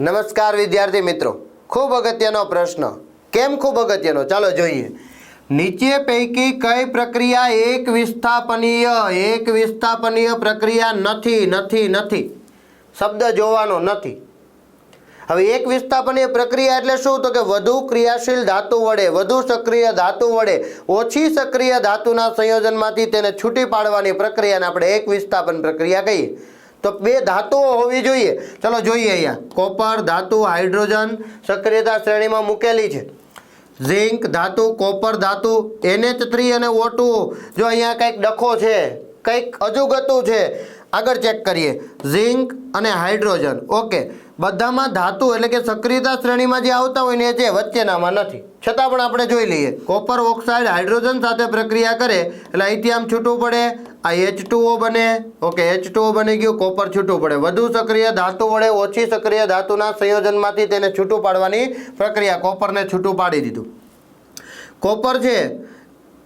નમસ્કાર વિદ્યાર્થી મિત્રો. ખૂબ અગત્યનો પ્રશ્ન. કેમ ખૂબ અગત્યનો? ચાલો જોઈએ. નીચે પૈકી કઈ પ્રક્રિયા એક વિસ્થાપનીય? એક વિસ્થાપનીય પ્રક્રિયા નથી નથી નથી. શબ્દ જોવાનો નથી. હવે એક વિસ્થાપનીય પ્રક્રિયા એટલે શું? તો કે વધુ ક્રિયાશીલ ધાતુ વડે, વધુ સક્રિય ધાતુ વડે, ઓછી સક્રિય ધાતુના સંયોજનમાંથી તેને છૂટી પાડવાની પ્રક્રિયાને આપણે એક વિસ્થાપન પ્રક્રિયા કહીએ. તો બે ધાતુઓ હોવી જોઈએ. ચલો જોઈએ અહીંયા. કોપર, ધાતુ, હાઇડ્રોજન સક્રિયતા શ્રેણીમાં મૂકેલી છે. ઝિંક, ધાતુ, કોપર, ધાતુ, એનએચ થ્રી અને ઓટુ જો અહીંયા કંઈક ડખો છે, કંઈક અજુગતું છે, આગળ ચેક કરીએ. ઝિંક અને હાઇડ્રોજન. ઓકે. બધામાં ધાતુ એટલે કે સક્રિયતા શ્રેણીમાં જે આવતા હોય ને એ છે વચ્ચેનામાં નથી. છતાં પણ આપણે જોઈ લઈએ. કોપર ઓક્સાઇડ હાઇડ્રોજન સાથે પ્રક્રિયા કરે એટલે અહીંથી આમ છૂટું પડે આ એચ બને. ઓકે એચ બની ગયું, કોપર છૂટું પડે. વધુ સક્રિય ધાતુ વડે ઓછી સક્રિય ધાતુના સંયોજનમાંથી તેને છૂટું પાડવાની પ્રક્રિયા કોપરને છૂટું પાડી દીધું. કોપર છે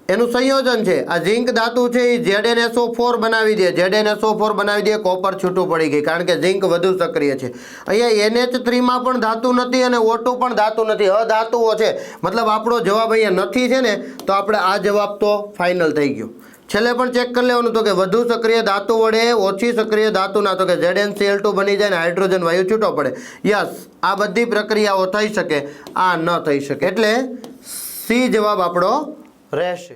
એનું સંયોજન છે, આ ઝીંક ધાતુ છે એ ઝેડએનએસઓ ફોર બનાવી દે ઝેડએનએસઓ ફોર બનાવી દે, કોપર છૂટું પડી ગઈ કારણ કે ઝીંક વધુ સક્રિય છે. અહીંયા એનએચ થ્રીમાં પણ ધાતુ નથી અને ઓટું પણ ધાતુ નથી, અધાતુઓ છે. મતલબ આપણો જવાબ અહીંયા નથી છે ને, તો આપણે આ જવાબ તો ફાઇનલ થઈ ગયો. છેલ્લે પણ ચેક કરી લેવાનું, તો કે વધુ સક્રિય ધાતુ વડે ઓછી સક્રિય ધાતુના, તો કે ZnCl2 બની જાય ને હાઇડ્રોજન વાયુ છૂટો પડે. યસ, આ બધી પ્રક્રિયાઓ થઈ શકે, આ ન થઈ શકે. એટલે સી જવાબ આપણો રહેશે